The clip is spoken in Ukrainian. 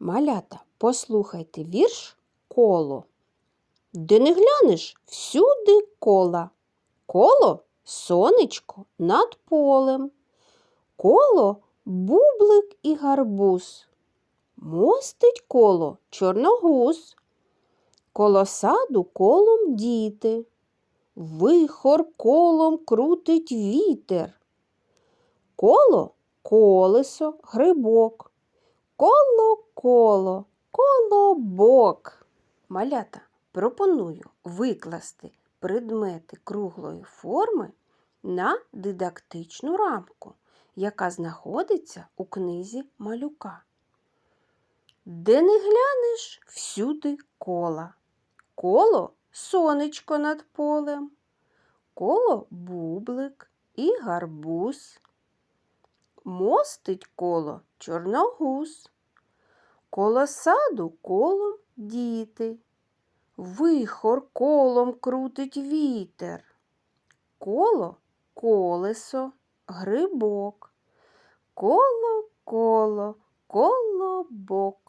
Малята, послухайте вірш коло. Де не глянеш, всюди кола. Коло сонечко над полем. Коло бублик і гарбуз. Мостить коло чорногуз. Коло саду колом діти. Вихор колом крутить вітер. Коло колесо, грибок. Коло, коло, колобок. Малята, пропоную викласти предмети круглої форми на дидактичну рамку, яка знаходиться у книзі малюка. Де не глянеш, всюди кола. Коло сонечко над полем, коло бублик і гарбуз. Мостить коло чорногуз, коло саду колом діти, вихор колом крутить вітер, коло колесо, грибок, коло коло колобок.